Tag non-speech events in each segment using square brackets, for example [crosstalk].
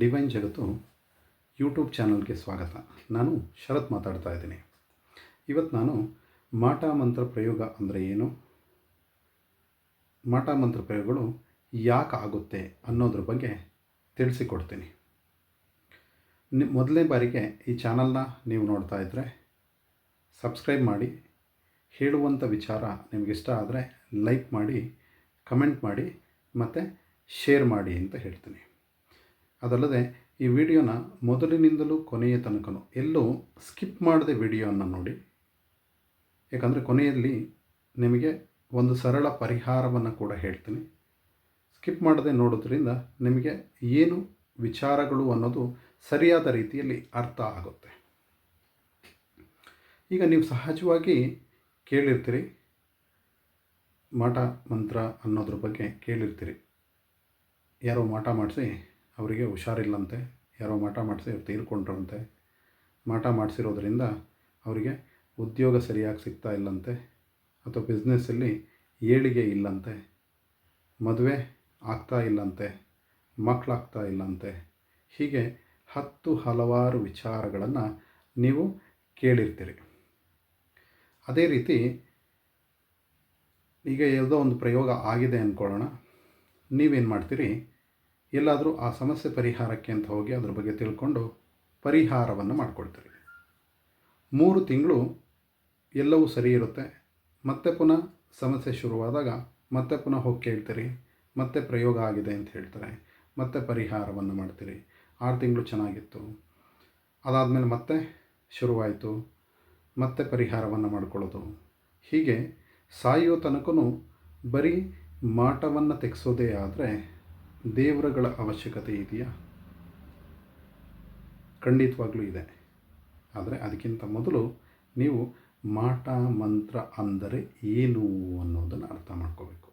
Divine ಜಗತ್ತು YouTube ಚಾನಲ್ಗೆ ಸ್ವಾಗತ. ನಾನು ಶರತ್ ಮಾತಾಡ್ತಾ ಇದ್ದೀನಿ. ಇವತ್ತು ನಾನು ಮಾಟ ಮಂತ್ರ ಪ್ರಯೋಗ ಅಂದರೆ ಏನು? ಮಾಟ ಮಂತ್ರ ಪ್ರಯೋಗಗಳು ಯಾಕೆ ಆಗುತ್ತೆ ಅನ್ನೋದ್ರ ಬಗ್ಗೆ ತಿಳಿಸಿಕೊಡ್ತೀನಿ. ನಿ ಮೊದಲನೇ ಬಾರಿಗೆ ಈ ಚಾನಲ್ನ ನೀವು ನೋಡ್ತಾ ಇದ್ದರೆ ಸಬ್ಸ್ಕ್ರೈಬ್ ಮಾಡಿ ಹೇಳುವಂಥ ವಿಚಾರ ನಿಮಗಿಷ್ಟ ಆದರೆ ಲೈಕ್ ಮಾಡಿ, ಕಮೆಂಟ್ ಮಾಡಿ, ಮತ್ತು ಶೇರ್ ಮಾಡಿ ಅಂತ ಹೇಳ್ತೀನಿ. ಅದಲ್ಲದೆ ಈ ವಿಡಿಯೋನ ಮೊದಲಿನಿಂದಲೂ ಕೊನೆಯ ತನಕನೂ ಎಲ್ಲೂ ಸ್ಕಿಪ್ ಮಾಡದೆ ವಿಡಿಯೋನ ನೋಡಿ. ಯಾಕಂದರೆ ಕೊನೆಯಲ್ಲಿ ನಿಮಗೆ ಒಂದು ಸರಳ ಪರಿಹಾರವನ್ನು ಕೂಡ ಹೇಳ್ತೀನಿ. ಸ್ಕಿಪ್ ಮಾಡದೆ ನೋಡೋದ್ರಿಂದ ನಿಮಗೆ ಏನು ವಿಚಾರಗಳು ಅನ್ನೋದು ಸರಿಯಾದ ರೀತಿಯಲ್ಲಿ ಅರ್ಥ ಆಗುತ್ತೆ. ಈಗ ನೀವು ಸಹಜವಾಗಿ ಕೇಳಿರ್ತೀರಿ. ಮಾಟ, ಮಂತ್ರ ಅನ್ನೋದ್ರ ಬಗ್ಗೆ ಕೇಳಿರ್ತೀರಿ. ಯಾರೋ ಮಾಟ ಮಾಡಿಸಿ ಅವರಿಗೆ ಹುಷಾರಿಲ್ಲಂತೆ. ಯಾರೋ ಮಾಟ ಮಾಡಿಸಿ ತೀರ್ಕೊಂಡ್ರಂತೆ. ಮಾಟ ಮಾಡಿಸಿರೋದ್ರಿಂದ ಅವರಿಗೆ ಉದ್ಯೋಗ ಸರಿಯಾಗಿ ಸಿಗ್ತಾ ಇಲ್ಲಂತೆ. ಅಥವಾ ಬಿಸ್ನೆಸ್ಸಲ್ಲಿ ಏಳಿಗೆ ಇಲ್ಲಂತೆ. ಮದುವೆ ಆಗ್ತಾ ಇಲ್ಲಂತೆ. ಮಕ್ಕಳಾಗ್ತಾ ಇಲ್ಲಂತೆ. ಹೀಗೆ ಹತ್ತು ಹಲವಾರು ವಿಚಾರಗಳನ್ನು ನೀವು ಕೇಳಿರ್ತೀರಿ. ಅದೇ ರೀತಿ ಈಗ ಯಾವುದೋ ಒಂದು ಪ್ರಯೋಗ ಆಗಿದೆ ಅಂದ್ಕೊಳ್ಳೋಣ. ನೀವೇನು ಮಾಡ್ತೀರಿ? ಎಲ್ಲಾದರೂ ಆ ಸಮಸ್ಯೆ ಪರಿಹಾರಕ್ಕೆ ಅಂತ ಹೋಗಿ ಅದ್ರ ಬಗ್ಗೆ ತಿಳ್ಕೊಂಡು ಪರಿಹಾರವನ್ನು ಮಾಡ್ಕೊಳ್ತೀರಿ. ಮೂರು ತಿಂಗಳು ಎಲ್ಲವೂ ಸರಿ ಇರುತ್ತೆ. ಮತ್ತೆ ಪುನಃ ಸಮಸ್ಯೆ ಶುರುವಾದಾಗ ಮತ್ತೆ ಪುನಃ ಹೋಗಿ ಕೇಳ್ತೀರಿ. ಮತ್ತೆ ಪ್ರಯೋಗ ಆಗಿದೆ ಅಂತ ಹೇಳ್ತಾರೆ. ಮತ್ತೆ ಪರಿಹಾರವನ್ನು ಮಾಡ್ತೀರಿ. ಆರು ತಿಂಗಳು ಚೆನ್ನಾಗಿತ್ತು. ಅದಾದಮೇಲೆ ಮತ್ತೆ ಶುರುವಾಯಿತು. ಮತ್ತೆ ಪರಿಹಾರವನ್ನು ಮಾಡ್ಕೊಳ್ಳೋದು. ಹೀಗೆ ಸಾಯೋ ತನಕನೂ ಬರೀ ಮಾಟವನ್ನು ತೆಗೆಸೋದೇ ಆದರೆ ದೇವರುಗಳ ಅವಶ್ಯಕತೆ ಇದೆಯಾ? ಖಂಡಿತವಾಗ್ಲೂ ಇದೆ. ಆದರೆ ಅದಕ್ಕಿಂತ ಮೊದಲು ನೀವು ಮಾಟ, ಮಂತ್ರ ಅಂದರೆ ಏನು ಅನ್ನೋದನ್ನು ಅರ್ಥ ಮಾಡ್ಕೋಬೇಕು.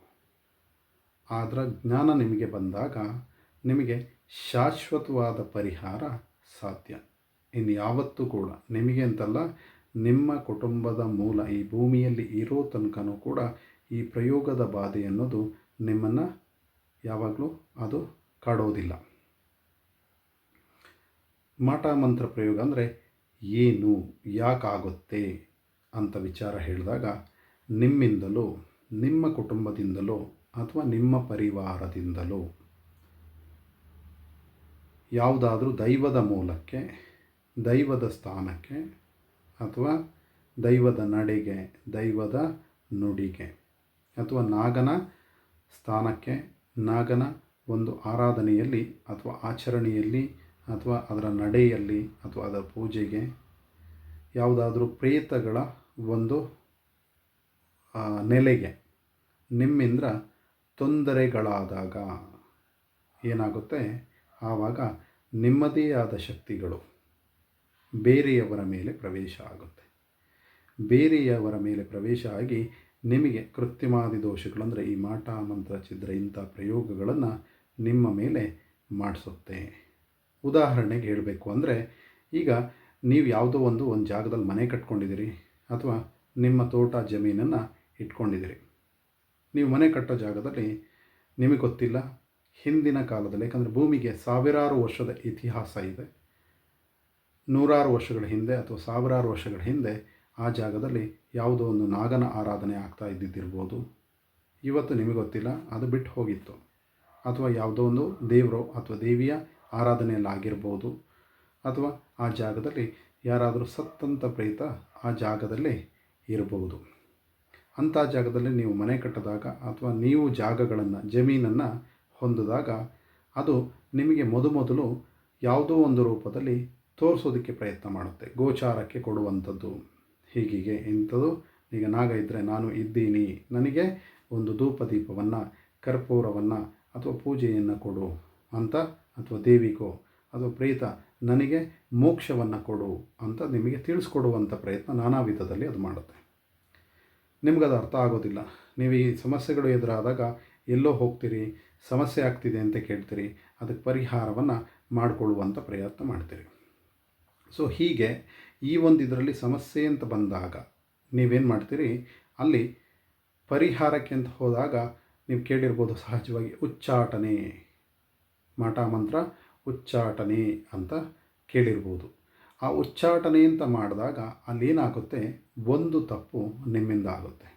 ಅದರ ಜ್ಞಾನ ನಿಮಗೆ ಬಂದಾಗ ನಿಮಗೆ ಶಾಶ್ವತವಾದ ಪರಿಹಾರ ಸಾಧ್ಯ. ಇನ್ನು ಯಾವತ್ತೂ ಕೂಡ ನಿಮಗೆ ಅಂತಲ್ಲ, ನಿಮ್ಮ ಕುಟುಂಬದ ಮೂಲ ಈ ಭೂಮಿಯಲ್ಲಿ ಇರೋ ತನಕನೂ ಕೂಡ ಈ ಪ್ರಯೋಗದ ಬಾಧೆ ಅನ್ನೋದು ನಿಮ್ಮನ್ನು ಯಾವಾಗಲೂ ಅದು ಕಾಡೋದಿಲ್ಲ. ಮಾಟ ಮಂತ್ರ ಪ್ರಯೋಗ ಅಂದರೆ ಏನು, ಯಾಕಾಗುತ್ತೆ ಅಂತ ವಿಚಾರ ಹೇಳಿದಾಗ ನಿಮ್ಮಿಂದಲೋ, ನಿಮ್ಮ ಕುಟುಂಬದಿಂದಲೋ ಅಥವಾ ನಿಮ್ಮ ಪರಿವಾರದಿಂದಲೋ ಯಾವುದಾದ್ರೂ ದೈವದ ಮೂಲಕ್ಕೆ, ದೈವದ ಸ್ಥಾನಕ್ಕೆ ಅಥವಾ ದೈವದ ನಡೆಗೆ, ದೈವದ ನುಡಿಗೆ ಅಥವಾ ನಾಗನ ಸ್ಥಾನಕ್ಕೆ ನಾಗನ ಒಂದು ಆರಾಧನೆಯಲ್ಲಿ ಅಥವಾ ಆಚರಣೆಯಲ್ಲಿ ಅಥವಾ ಅದರ ನಡೆಯಲ್ಲಿ ಅಥವಾ ಅದರ ಪೂಜೆಗೆ ಯಾವುದಾದ್ರೂ ಪ್ರೇತಗಳ ಒಂದು ನೆಲೆಗೆ ನಿಮ್ಮಿಂದ ತೊಂದರೆಗಳಾದಾಗ ಏನಾಗುತ್ತೆ? ಆವಾಗ ನಿಮ್ಮದೇ ಆದ ಶಕ್ತಿಗಳು ಬೇರೆಯವರ ಮೇಲೆ ಪ್ರವೇಶ ಆಗುತ್ತೆ. ಬೇರೆಯವರ ಮೇಲೆ ಪ್ರವೇಶ ಆಗಿ ನಿಮಗೆ ಕೃತ್ಯಮಾದಿ ದೋಷಗಳು ಅಂದರೆ ಈ ಮಾಟ ಮಂತ್ರ ಛಿದ್ರ ಇಂಥ ಪ್ರಯೋಗಗಳನ್ನು ನಿಮ್ಮ ಮೇಲೆ ಮಾಡಿಸುತ್ತೆ. ಉದಾಹರಣೆಗೆ ಹೇಳಬೇಕು ಅಂದರೆ, ಈಗ ನೀವು ಯಾವುದೋ ಒಂದು ಒಂದು ಜಾಗದಲ್ಲಿ ಮನೆ ಕಟ್ಕೊಂಡಿದ್ದೀರಿ ಅಥವಾ ನಿಮ್ಮ ತೋಟ ಜಮೀನನ್ನು ಇಟ್ಕೊಂಡಿದ್ದೀರಿ. ನೀವು ಮನೆ ಕಟ್ಟೋ ಜಾಗದಲ್ಲಿ ನಿಮಗೆ ಗೊತ್ತಿಲ್ಲ, ಹಿಂದಿನ ಕಾಲದಲ್ಲಿ, ಯಾಕಂದರೆ ಭೂಮಿಗೆ ಸಾವಿರಾರು ವರ್ಷದ ಇತಿಹಾಸ ಇದೆ. ನೂರಾರು ವರ್ಷಗಳ ಹಿಂದೆ ಅಥವಾ ಸಾವಿರಾರು ವರ್ಷಗಳ ಹಿಂದೆ ಆ ಜಾಗದಲ್ಲಿ ಯಾವುದೋ ಒಂದು ನಾಗನ ಆರಾಧನೆ ಆಗ್ತಾ ಇದ್ದಿದ್ದಿರ್ಬೋದು. ಇವತ್ತು ನಿಮಗೆ ಗೊತ್ತಿಲ್ಲ, ಅದು ಬಿಟ್ಟು ಹೋಗಿತ್ತು. ಅಥವಾ ಯಾವುದೋ ಒಂದು ದೇವರು ಅಥವಾ ದೇವಿಯ ಆರಾಧನೆಯಲ್ಲಾಗಿರ್ಬೋದು. ಅಥವಾ ಆ ಜಾಗದಲ್ಲಿ ಯಾರಾದರೂ ಸತ್ತಂತ ಪ್ರೇತ ಆ ಜಾಗದಲ್ಲೇ ಇರಬಹುದು. ಅಂಥ ಜಾಗದಲ್ಲಿ ನೀವು ಮನೆ ಕಟ್ಟಿದಾಗ ಅಥವಾ ನೀವು ಜಾಗಗಳನ್ನು, ಜಮೀನನ್ನು ಹೊಂದಿದಾಗ ಅದು ನಿಮಗೆ ಮೊದಮೊದಲು ಯಾವುದೋ ಒಂದು ರೂಪದಲ್ಲಿ ತೋರಿಸೋದಕ್ಕೆ ಪ್ರಯತ್ನ ಮಾಡುತ್ತೆ, ಗೋಚಾರಕ್ಕೆ ಕೊಡುವಂಥದ್ದು. ಹೀಗೀಗೆ ಇಂಥದ್ದು ಈಗ ನಾಗ ಇದ್ದರೆ ನಾನು ಇದ್ದೀನಿ. ನನಗೆ ಒಂದು ಧೂಪ ದೀಪವನ್ನು ಕರ್ಪೂರವನ್ನು ಅಥವಾ ಪೂಜೆಯನ್ನು ಕೊಡು ಅಂತ ಅಥವಾ ದೇವಿಗೋ ಅಥವಾ ಪ್ರೀತ ನನಗೆ ಮೋಕ್ಷವನ್ನು ಕೊಡು ಅಂತ ನಿಮಗೆ ತಿಳಿಸ್ಕೊಡುವಂಥ ಪ್ರಯತ್ನ ನಾನಾ ವಿಧದಲ್ಲಿ ಅದು ಮಾಡುತ್ತೆ. ನಿಮಗದು ಅರ್ಥ ಆಗೋದಿಲ್ಲ. ನೀವು ಈ ಸಮಸ್ಯೆಗಳು ಎದುರಾದಾಗ ಎಲ್ಲೋ ಹೋಗ್ತೀರಿ, ಸಮಸ್ಯೆ ಆಗ್ತಿದೆ ಅಂತ ಕೇಳ್ತೀರಿ, ಅದಕ್ಕೆ ಪರಿಹಾರವನ್ನು ಮಾಡಿಕೊಳ್ಳುವಂಥ ಪ್ರಯತ್ನ ಮಾಡ್ತೀರಿ. ಸೊ ಹೀಗೆ ಈ ಒಂದು ಇದರಲ್ಲಿ ಸಮಸ್ಯೆ ಅಂತ ಬಂದಾಗ ನೀವೇನು ಮಾಡ್ತೀರಿ? ಅಲ್ಲಿ ಪರಿಹಾರಕ್ಕೆ ಅಂತ ಹೋದಾಗ ನೀವು ಕೇಳಿರ್ಬೋದು ಸಹಜವಾಗಿ ಉಚ್ಚಾಟನೆ ಮಠ ಮಂತ್ರ ಉಚ್ಚಾಟನೆ ಅಂತ ಕೇಳಿರ್ಬೋದು. ಆ ಉಚ್ಚಾಟನೆ ಅಂತ ಮಾಡಿದಾಗ ಅಲ್ಲೇನಾಗುತ್ತೆ? ಒಂದು ತಪ್ಪು ನಿಮ್ಮಿಂದ ಆಗುತ್ತೆ.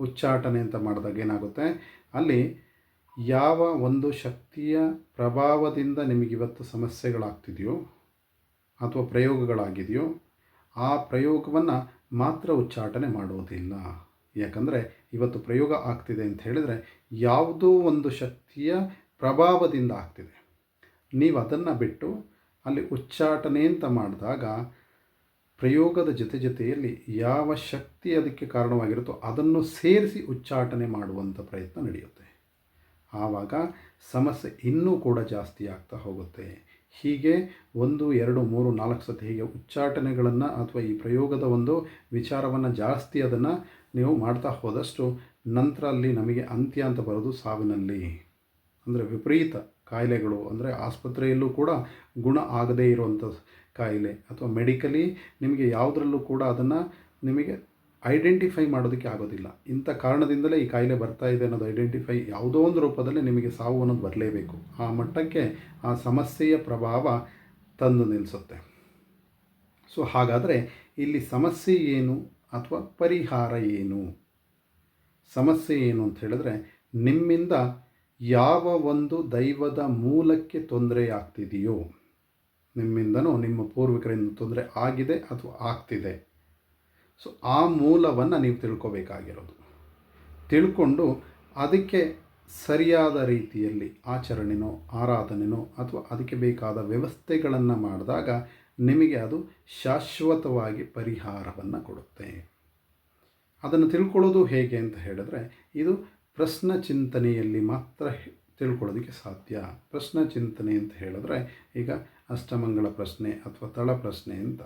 ಉಚ್ಚಾಟನೆ ಅಂತ ಮಾಡಿದಾಗ ಏನಾಗುತ್ತೆ? ಅಲ್ಲಿ ಯಾವ ಒಂದು ಶಕ್ತಿಯ ಪ್ರಭಾವದಿಂದ ನಿಮಗಿವತ್ತು ಸಮಸ್ಯೆಗಳಾಗ್ತಿದೆಯೋ ಅಥವಾ ಪ್ರಯೋಗಗಳಾಗಿದೆಯೋ ಆ ಪ್ರಯೋಗವನ್ನು ಮಾತ್ರ ಉಚ್ಚಾಟನೆ ಮಾಡೋದಿಲ್ಲ ಯಾಕಂದರೆ ಇವತ್ತು ಪ್ರಯೋಗ ಆಗ್ತಿದೆ ಅಂತ ಹೇಳಿದರೆ ಯಾವುದೋ ಒಂದು ಶಕ್ತಿಯ ಪ್ರಭಾವದಿಂದ ಆಗ್ತಿದೆ. ನೀವು ಅದನ್ನು ಬಿಟ್ಟು ಅಲ್ಲಿ ಉಚ್ಚಾಟನೆ ಅಂತ ಮಾಡಿದಾಗ ಪ್ರಯೋಗದ ಜೊತೆ ಜೊತೆಯಲ್ಲಿ ಯಾವ ಶಕ್ತಿ ಅದಕ್ಕೆ ಕಾರಣವಾಗಿರುತ್ತೋ ಅದನ್ನು ಸೇರಿಸಿ ಉಚ್ಚಾಟನೆ ಮಾಡುವಂಥ ಪ್ರಯತ್ನ ನಡೆಯುತ್ತೆ. ಆವಾಗ ಸಮಸ್ಯೆ ಇನ್ನೂ ಕೂಡ ಜಾಸ್ತಿ ಆಗ್ತಾ ಹೋಗುತ್ತೆ. ಹೀಗೆ ಒಂದು, ಎರಡು, ಮೂರು, ನಾಲ್ಕು ಸತಿ ಹೀಗೆ ಉಚ್ಚಾಟನೆಗಳನ್ನು ಅಥವಾ ಈ ಪ್ರಯೋಗದ ಒಂದು ವಿಚಾರವನ್ನು ಜಾಸ್ತಿ ಅದನ್ನು ನೀವು ಮಾಡ್ತಾ ಹೋದಷ್ಟು ನಂತರ ಅಲ್ಲಿ ನಮಗೆ ಅಂತ್ಯ ಅಂತ ಬರೋದು ಸಾವಿನಲ್ಲಿ. ಅಂದರೆ ವಿಪರೀತ ಕಾಯಿಲೆಗಳು, ಅಂದರೆ ಆಸ್ಪತ್ರೆಯಲ್ಲೂ ಕೂಡ ಗುಣ ಆಗದೇ ಇರುವಂಥ ಕಾಯಿಲೆ. ಅಥವಾ ಮೆಡಿಕಲಿ ನಿಮಗೆ ಯಾವುದರಲ್ಲೂ ಕೂಡ ಅದನ್ನು ನಿಮಗೆ ಐಡೆಂಟಿಫೈ ಮಾಡೋದಕ್ಕೆ ಆಗೋದಿಲ್ಲ. ಇಂಥ ಕಾರಣದಿಂದಲೇ ಈ ಕಾಯಿಲೆ ಬರ್ತಾ ಇದೆ ಅನ್ನೋದು ಐಡೆಂಟಿಫೈ ಯಾವುದೋ ಒಂದು ರೂಪದಲ್ಲಿ ನಿಮಗೆ ಸಾವು ಅನ್ನೋದು ಬರಲೇಬೇಕು. ಆ ಮಟ್ಟಕ್ಕೆ ಆ ಸಮಸ್ಯೆಯ ಪ್ರಭಾವ ತಂದು ನಿಲ್ಲಿಸುತ್ತೆ ಸೊ ಹಾಗಾದರೆ ಇಲ್ಲಿ ಸಮಸ್ಯೆ ಏನು ಅಥವಾ ಪರಿಹಾರ ಏನು? ಸಮಸ್ಯೆ ಏನು ಅಂತ ಹೇಳಿದ್ರೆ ನಿಮ್ಮಿಂದ ಯಾವ ಒಂದು ದೈವದ ಮೂಲಕ್ಕೆ ತೊಂದರೆ ಆಗ್ತಿದೆಯೋ, ನಿಮ್ಮಿಂದನೂ ನಿಮ್ಮ ಪೂರ್ವಿಕರಿಂದ ತೊಂದರೆ ಆಗಿದೆ ಅಥವಾ ಆಗ್ತಿದೆ. ಸೊ ಆ ಮೂಲವನ್ನು ನೀವು ತಿಳ್ಕೊಬೇಕಾಗಿರೋದು. ತಿಳ್ಕೊಂಡು ಅದಕ್ಕೆ ಸರಿಯಾದ ರೀತಿಯಲ್ಲಿ ಆಚರಣೆನೋ, ಆರಾಧನೆನೋ ಅಥವಾ ಅದಕ್ಕೆ ಬೇಕಾದ ವ್ಯವಸ್ಥೆಗಳನ್ನು ಮಾಡಿದಾಗ ನಿಮಗೆ ಅದು ಶಾಶ್ವತವಾಗಿ ಪರಿಹಾರವನ್ನು ಕೊಡುತ್ತೆ. ಅದನ್ನು ತಿಳ್ಕೊಳ್ಳೋದು ಹೇಗೆ ಅಂತ ಹೇಳಿದ್ರೆ, ಇದು ಪ್ರಶ್ನ ಚಿಂತನೆಯಲ್ಲಿ ಮಾತ್ರ ತಿಳ್ಕೊಳ್ಳೋದಕ್ಕೆ ಸಾಧ್ಯ. ಪ್ರಶ್ನ ಚಿಂತನೆ ಅಂತ ಹೇಳಿದ್ರೆ, ಈಗ ಅಷ್ಟಮಂಗಳ ಪ್ರಶ್ನೆ ಅಥವಾ ತಳ ಪ್ರಶ್ನೆ ಅಂತ.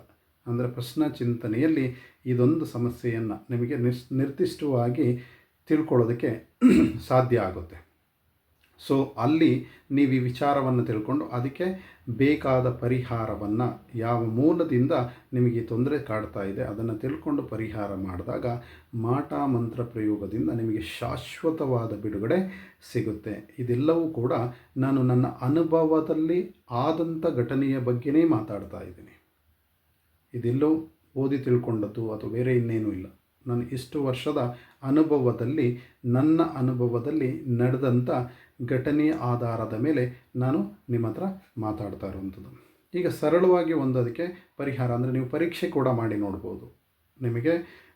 ಅಂದರೆ ಪ್ರಶ್ನ ಚಿಂತನೆಯಲ್ಲಿ ಇದೊಂದು ಸಮಸ್ಯೆಯನ್ನು ನಿಮಗೆ ನಿರ್ಸ್, ನಿರ್ದಿಷ್ಟವಾಗಿ ತಿಳ್ಕೊಳ್ಳೋದಕ್ಕೆ [clears throat] ಸಾಧ್ಯ ಆಗುತ್ತೆ. ಸೊ ಅಲ್ಲಿ ನೀವು ಈ ವಿಚಾರವನ್ನು ತಿಳ್ಕೊಂಡು ಅದಕ್ಕೆ ಬೇಕಾದ ಪರಿಹಾರವನ್ನು ಯಾವ ಮೂಲದಿಂದ ನಿಮಗೆ ತೊಂದರೆ ಕಾಡ್ತಾ ಇದೆ ಅದನ್ನು ತಿಳ್ಕೊಂಡು ಪರಿಹಾರ ಮಾಡಿದಾಗ ಮಾಟ ಮಂತ್ರ ಪ್ರಯೋಗದಿಂದ ನಿಮಗೆ ಶಾಶ್ವತವಾದ ಬಿಡುಗಡೆ ಸಿಗುತ್ತೆ. ಇದೆಲ್ಲವೂ ಕೂಡ ನಾನು ನನ್ನ ಅನುಭವದಲ್ಲಿ ಆದಂಥ ಘಟನೆಯ ಬಗ್ಗೆನೇ ಮಾತಾಡ್ತಾ ಇದ್ದೀನಿ. ಇದೆಲ್ಲೋ ಓದಿ ತಿಳ್ಕೊಂಡದ್ದು ಅಥವಾ ಬೇರೆ ಇನ್ನೇನೂ ಇಲ್ಲ. ನಾನು ಇಷ್ಟು ವರ್ಷದ ಅನುಭವದಲ್ಲಿ, ನನ್ನ ಅನುಭವದಲ್ಲಿ ನಡೆದಂಥ ಘಟನೆಯ ಆಧಾರದ ಮೇಲೆ ನಾನು ನಿಮ್ಮ ಹತ್ರ ಮಾತಾಡ್ತಾ ಇರುವಂಥದ್ದು. ಈಗ ಸರಳವಾಗಿ ಒಂದು ಅದಕ್ಕೆ ಪರಿಹಾರ ಅಂದರೆ ನೀವು ಪರೀಕ್ಷೆ ಕೂಡ ಮಾಡಿ ನೋಡ್ಬೋದು. ನಿಮಗೆ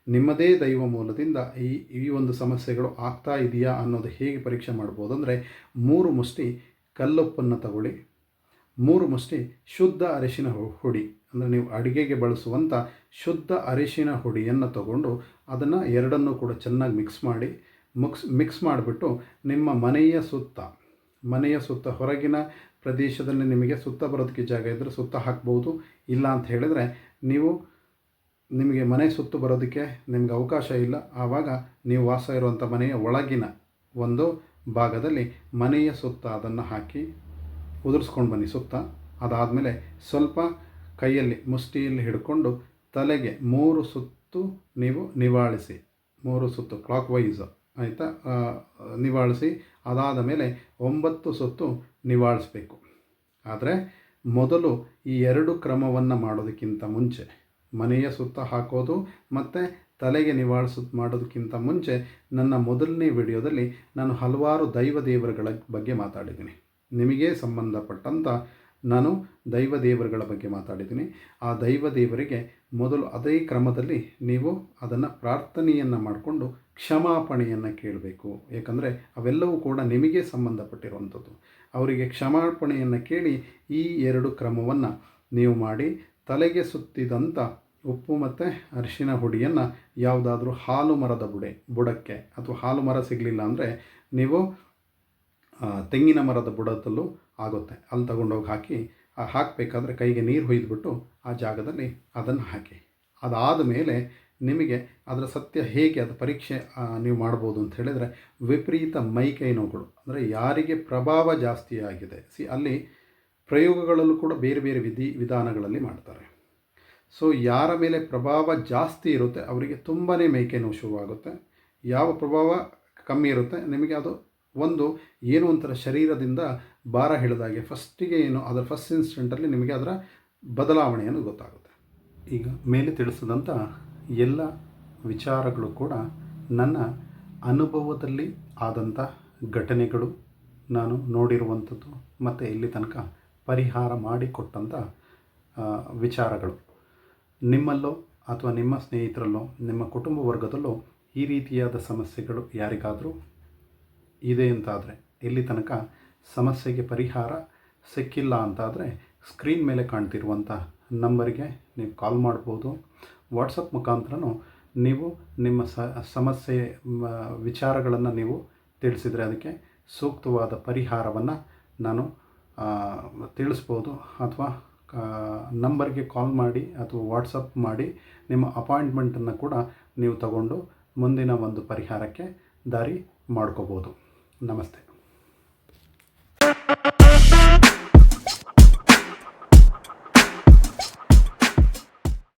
ನಿಮ್ಮದೇ ದೈವ ಮೂಲದಿಂದ ಈ ಈ ಒಂದು ಸಮಸ್ಯೆಗಳು ಆಗ್ತಾ ಇದೆಯಾ ಅನ್ನೋದು ಹೇಗೆ ಪರೀಕ್ಷೆ ಮಾಡ್ಬೋದು ಅಂದರೆ ಮೂರು ಮುಷ್ಟಿ ಕಲ್ಲೊಪ್ಪನ್ನು ತಗೊಳ್ಳಿ ಮೂರು ಮುಷ್ಟಿ ಶುದ್ಧ ಅರಿಶಿನ ಹುಡಿ. ಅಂದರೆ ನೀವು ಅಡುಗೆಗೆ ಬಳಸುವಂಥ ಶುದ್ಧ ಅರಿಶಿನ ಹುಡಿಯನ್ನು ತಗೊಂಡು ಅದನ್ನು ಎರಡನ್ನೂ ಕೂಡ ಚೆನ್ನಾಗಿ ಮಿಕ್ಸ್ ಮಾಡಿ ಮಿಕ್ಸ್ ಮಿಕ್ಸ್ ಮಾಡಿಬಿಟ್ಟು ನಿಮ್ಮ ಮನೆಯ ಸುತ್ತ ಮನೆಯ ಸುತ್ತ, ಹೊರಗಿನ ಪ್ರದೇಶದಲ್ಲಿ ನಿಮಗೆ ಸುತ್ತ ಬರೋದಕ್ಕೆ ಜಾಗ ಇದ್ದರೆ ಸುತ್ತ ಹಾಕ್ಬೋದು. ಇಲ್ಲ ಅಂತ ಹೇಳಿದರೆ ನೀವು ನಿಮಗೆ ಮನೆ ಸುತ್ತು ಬರೋದಕ್ಕೆ ನಿಮಗೆ ಅವಕಾಶ ಇಲ್ಲ. ಆವಾಗ ನೀವು ವಾಸ ಇರುವಂಥ ಮನೆಯ ಒಳಗಿನ ಒಂದು ಭಾಗದಲ್ಲಿ ಮನೆಯ ಸುತ್ತ ಅದನ್ನು ಹಾಕಿ ಉದುರಿಸ್ಕೊಂಡು ಬನ್ನಿ ಸುತ್ತ. ಅದಾದಮೇಲೆ ಸ್ವಲ್ಪ ಕೈಯಲ್ಲಿ ಮುಷ್ಟಿಯಲ್ಲಿ ಹಿಡ್ಕೊಂಡು ತಲೆಗೆ ಮೂರು ಸುತ್ತು ನೀವು ನಿವಾಳಿಸಿ. ಮೂರು ಸುತ್ತು ಕ್ಲಾಕ್ ವೈಸ್ ಆಯಿತಾ ನಿವಾಳಿಸಿ. ಅದಾದ ಮೇಲೆ ಒಂಬತ್ತು ಸುತ್ತು ನಿವಾಳಿಸ್ಬೇಕು. ಆದರೆ ಮೊದಲು ಈ ಎರಡು ಕ್ರಮವನ್ನು ಮಾಡೋದಕ್ಕಿಂತ ಮುಂಚೆ ಮನೆಯ ಸುತ್ತ ಹಾಕೋದು ಮತ್ತು ತಲೆಗೆ ನಿವಾಳಿಸು ಮಾಡೋದಕ್ಕಿಂತ ಮುಂಚೆ ನನ್ನ ಮೊದಲನೇ ವಿಡಿಯೋದಲ್ಲಿ ನಾನು ಹಲವಾರು ದೈವ ದೇವರುಗಳ ಬಗ್ಗೆ ಮಾತಾಡಿದ್ದೀನಿ. ನಿಮಗೆ ಸಂಬಂಧಪಟ್ಟಂಥ ನಾನು ದೈವ ದೇವರುಗಳ ಬಗ್ಗೆ ಮಾತಾಡಿದ್ದೀನಿ. ಆ ದೈವ ದೇವರಿಗೆ ಮೊದಲು ಅದೇ ಕ್ರಮದಲ್ಲಿ ನೀವು ಅದನ್ನು ಪ್ರಾರ್ಥನೆಯನ್ನು ಮಾಡಿಕೊಂಡು ಕ್ಷಮಾಪಣೆಯನ್ನು ಕೇಳಬೇಕು. ಏಕೆಂದರೆ ಅವೆಲ್ಲವೂ ಕೂಡ ನಿಮಗೆ ಸಂಬಂಧಪಟ್ಟಿರುವಂಥದ್ದು. ಅವರಿಗೆ ಕ್ಷಮಾಪಣೆಯನ್ನು ಕೇಳಿ ಈ ಎರಡು ಕ್ರಮವನ್ನು ನೀವು ಮಾಡಿ, ತಲೆಗೆ ಸುತ್ತಿದಂಥ ಉಪ್ಪು ಮತ್ತು ಅರಿಶಿನ ಹುಡಿಯನ್ನು ಯಾವುದಾದ್ರೂ ಹಾಲು ಮರದ ಬುಡೆ, ಬುಡಕ್ಕೆ, ಅಥವಾ ಹಾಲು ಮರ ಸಿಗಲಿಲ್ಲ ಅಂದರೆ ನೀವು ತೆಂಗಿನ ಮರದ ಬುಡದಲ್ಲೂ ಆಗುತ್ತೆ. ಅಲ್ಲಿ ತಗೊಂಡೋಗಿ ಹಾಕಿ ಹಾಕಬೇಕಾದ್ರೆ ಕೈಗೆ ನೀರು ಹೊಯ್ದುಬಿಟ್ಟು ಆ ಜಾಗದಲ್ಲಿ ಅದನ್ನು ಹಾಕಿ. ಅದಾದ ಮೇಲೆ ನಿಮಗೆ ಅದರ ಸತ್ಯ ಹೇಗೆ ಅದು ಪರೀಕ್ಷೆ ನೀವು ಮಾಡ್ಬೋದು ಅಂತ ಹೇಳಿದರೆ ವಿಪರೀತ ಮೈಕೈ ನೋವುಗಳು. ಅಂದರೆ ಯಾರಿಗೆ ಪ್ರಭಾವ ಜಾಸ್ತಿ ಆಗಿದೆ. ಸಿ, ಅಲ್ಲಿ ಪ್ರಯೋಗಗಳಲ್ಲೂ ಕೂಡ ಬೇರೆ ಬೇರೆ ವಿಧಿ, ವಿಧಾನಗಳಲ್ಲಿ ಮಾಡ್ತಾರೆ. ಸೊ, ಯಾರ ಮೇಲೆ ಪ್ರಭಾವ ಜಾಸ್ತಿ ಇರುತ್ತೆ, ಅವರಿಗೆ ತುಂಬಾ ಮೈಕೈ ನೋವು ಶುರುವಾಗುತ್ತೆ. ಯಾವ ಪ್ರಭಾವ ಕಮ್ಮಿ ಇರುತ್ತೆ, ನಿಮಗೆ ಅದು ಒಂದು ಏನು ಒಂಥರ ಶರೀರದಿಂದ ಭಾರ ಹಿಡಿದಾಗೆ ಫಸ್ಟಿಗೆ ಏನು ಅದರ ಫಸ್ಟ್ ಇನ್ಸ್ಟೆಂಟಲ್ಲಿ ನಿಮಗೆ ಅದರ ಬದಲಾವಣೆಯನ್ನು ಗೊತ್ತಾಗುತ್ತೆ. ಈಗ ಮೇಲೆ ತಿಳಿಸಿದಂಥ ಎಲ್ಲ ವಿಚಾರಗಳು ಕೂಡ ನನ್ನ ಅನುಭವದಲ್ಲಿ ಆದಂಥ ಘಟನೆಗಳು ನಾನು ನೋಡಿರುವಂಥದ್ದು ಮತ್ತು ಇಲ್ಲಿ ತನಕ ಪರಿಹಾರ ಮಾಡಿಕೊಟ್ಟಂಥ ವಿಚಾರಗಳು. ನಿಮ್ಮಲ್ಲೋ ಅಥವಾ ನಿಮ್ಮ ಸ್ನೇಹಿತರಲ್ಲೋ, ನಿಮ್ಮ ಕುಟುಂಬ ವರ್ಗದಲ್ಲೋ ಈ ರೀತಿಯಾದ ಸಮಸ್ಯೆಗಳು ಯಾರಿಗಾದರೂ ಇದೆ ಅಂತಾದರೆ ಇಲ್ಲಿ ತನಕ ಸಮಸ್ಯೆಗೆ ಪರಿಹಾರ ಸಿಕ್ಕಿಲ್ಲ ಅಂತಾದರೆ ಸ್ಕ್ರೀನ್ ಮೇಲೆ ಕಾಣ್ತಿರುವಂಥ ನಂಬರಿಗೆ ನೀವು ಕಾಲ್ ಮಾಡ್ಬೋದು. ವಾಟ್ಸಪ್ ಮುಖಾಂತರನೂ ನೀವು ನಿಮ್ಮ ಸಮಸ್ಯೆ ವಿಚಾರಗಳನ್ನು ನೀವು ತಿಳಿಸಿದರೆ ಅದಕ್ಕೆ ಸೂಕ್ತವಾದ ಪರಿಹಾರವನ್ನು ನಾನು ತಿಳಿಸ್ಬೋದು. ಅಥವಾ ನಂಬರ್ಗೆ ಕಾಲ್ ಮಾಡಿ ಅಥವಾ ವಾಟ್ಸಪ್ ಮಾಡಿ ನಿಮ್ಮ ಅಪಾಯಿಂಟ್ಮೆಂಟನ್ನು ಕೂಡ ನೀವು ತಗೊಂಡು ಮುಂದಿನ ಒಂದು ಪರಿಹಾರಕ್ಕೆ ದಾರಿ ಮಾಡ್ಕೋಬೋದು. నమస్తే.